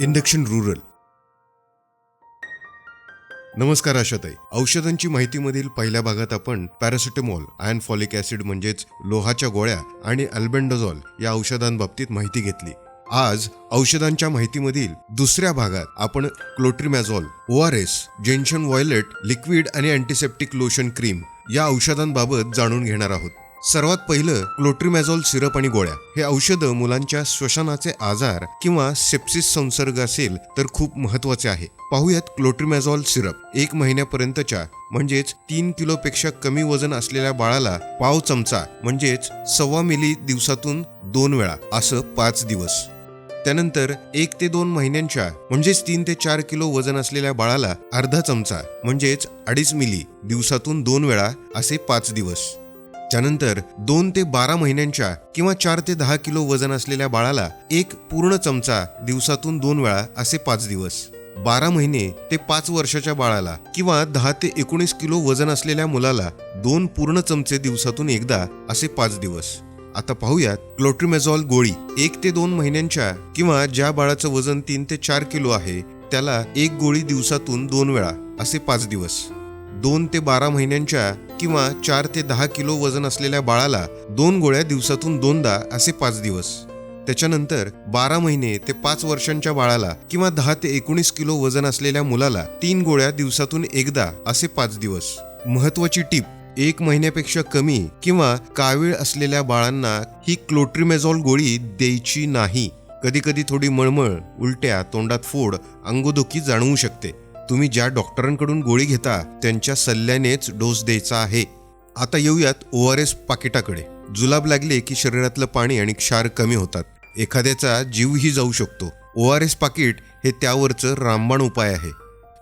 Induction rural. नमस्कार आशाताई. औषधांची माहितीमधील पहिल्या भागात आपण पॅरासिटेमॉल आयन फॉलिक ऍसिड म्हणजेच लोहाच्या गोळ्या आणि अल्बेंडोझॉल या औषधांबाबतीत माहिती घेतली. आज औषधांच्या माहितीमधील दुसऱ्या भागात आपण clotrimazole O R S gentian violet liquid आणि अँटीसेप्टिक लोशन क्रीम या औषधांबाबत जाणून घेणार आहोत. सर्वात पहिलं क्लोट्रिमॅझॉल सिरप आणि गोळ्या. हे औषधं मुलांच्या श्वसनाचे आजार किंवा सेप्सिस संसर्ग असेल तर खूप महत्त्वाचे आहे. पाहूयात क्लोट्रिमॅझॉल सिरप. एक महिन्यापर्यंतच्या म्हणजेच तीन किलोपेक्षा कमी वजन असलेल्या बाळाला पाव चमचा म्हणजेच सव्वा मिली दिवसातून दोन वेळा असं पाच दिवस. त्यानंतर एक ते दोन महिन्यांच्या म्हणजेच तीन ते चार किलो वजन असलेल्या बाळाला अर्धा चमचा म्हणजेच अडीच मिली दिवसातून दोन वेळा असे पाच दिवस. त्यानंतर दोन ते बारा महिन्यांच्या किंवा चार ते दहा किलो वजन असलेल्या बाळाला एक पूर्ण चमचा दिवसातून दोन वेळा असे पाच दिवस. बारा महिने ते पाच वर्षाच्या बाळाला किंवा दहा ते एकोणीस किलो वजन असलेल्या मुलाला दोन पूर्ण चमचे दिवसातून एकदा असे पाच दिवस. आता पाहूयात क्लोट्रिमेझॉल गोळी एक ते दोन महिन्यांच्या किंवा ज्या बाळाचं वजन तीन ते चार किलो आहे त्याला एक गोळी दिवसातून दोन वेळा असे पाच दिवस. दोन ते बारा महिन्यांच्या किंवा चार ते दहा किलो वजन असलेल्या बाळाला दोन गोळ्या दिवसातून दोनदा असे पाच दिवस. त्याच्यानंतर बारा महिने ते पाच वर्षांच्या बाळाला किंवा दहा ते एकोणीस किलो वजन असलेल्या मुलाला तीन गोळ्या दिवसातून एकदा असे पाच दिवस. महत्वाची टीप एक महिन्यापेक्षा कमी किंवा कावीळ असलेल्या बाळांना ही क्लोट्रिमेझॉल गोळी द्यायची नाही. कधी कधी थोडी मळमळ उलट्या तोंडात फोड अंगोदुखी जाणवू शकते. तुम्ही ज्या डॉक्टरांकडून गोळी घेता त्यांच्या सल्ल्यानेच डोस द्यायचा आहे. आता येऊयात ओ आर एस पाकिटाकडे. जुलाब लागले की शरीरातलं पाणी आणि क्षार कमी होतात. एखाद्याचा जीवही जाऊ शकतो. ओ आर एस पाकिट हे त्यावरचं रामबाण उपाय आहे.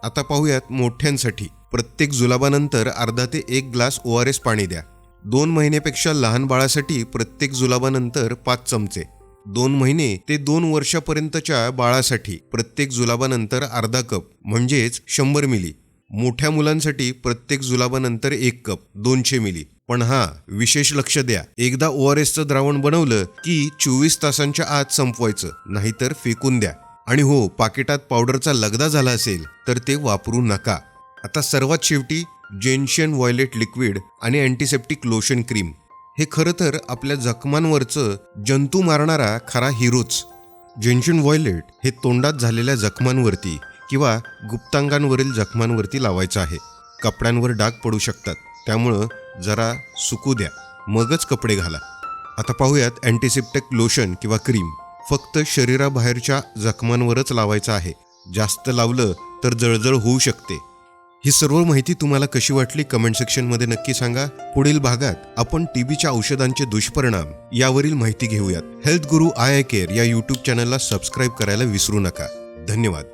आता पाहूयात मोठ्यांसाठी. प्रत्येक जुलाबानंतर अर्धा ते एक ग्लास ओ आर एस पाणी द्या. दोन महिन्यापेक्षा लहान बाळासाठी प्रत्येक जुलाबानंतर पाच चमचे. दोन महिने ते दोन वर्षापर्यंतच्या बाळासाठी प्रत्येक जुलाबानंतर अर्धा कप म्हणजेच शंभर मिली. मोठ्या मुलांसाठी प्रत्येक जुलाबानंतर एक कप दोनशे मिली. पण हा विशेष लक्ष द्या. एकदा ओ आर एसचं द्रावण बनवलं की चोवीस तासांच्या आत संपवायचं नाहीतर फेकून द्या. आणि हो पाकिटात पावडरचा लगदा झाला असेल तर ते वापरू नका. आता सर्वात शेवटी जेन्शियन व्हॉयलेट लिक्विड आणि अँटीसेप्टिक लोशन क्रीम. हे खरं तर आपल्या जखमांवरचं जंतू मारणारा खरा हिरोच. जेन्शन व्हॉयलेट हे तोंडात झालेल्या जखमांवरती किंवा गुप्तांगांवरील जखमांवरती लावायचं आहे. कपड्यांवर डाग पडू शकतात. त्यामुळं जरा सुकू द्या. मगच कपडे घाला. आता पाहूयात अँटीसेप्टिक लोशन किंवा क्रीम फक्त शरीराबाहेरच्या जखमांवरच लावायचं आहे. जास्त लावलं तर जळजळ होऊ शकते. ही सर्व माहिती तुम्हाला कशी वाटली कमेंट सेक्शनमध्ये नक्की सांगा. पुढील भागात आपण टीबीच्या औषधांचे दुष्परिणाम यावरील माहिती घेऊयात. Health guru I I care या यूट्यूब चॅनलला सबस्क्राईब करायला विसरू नका. धन्यवाद.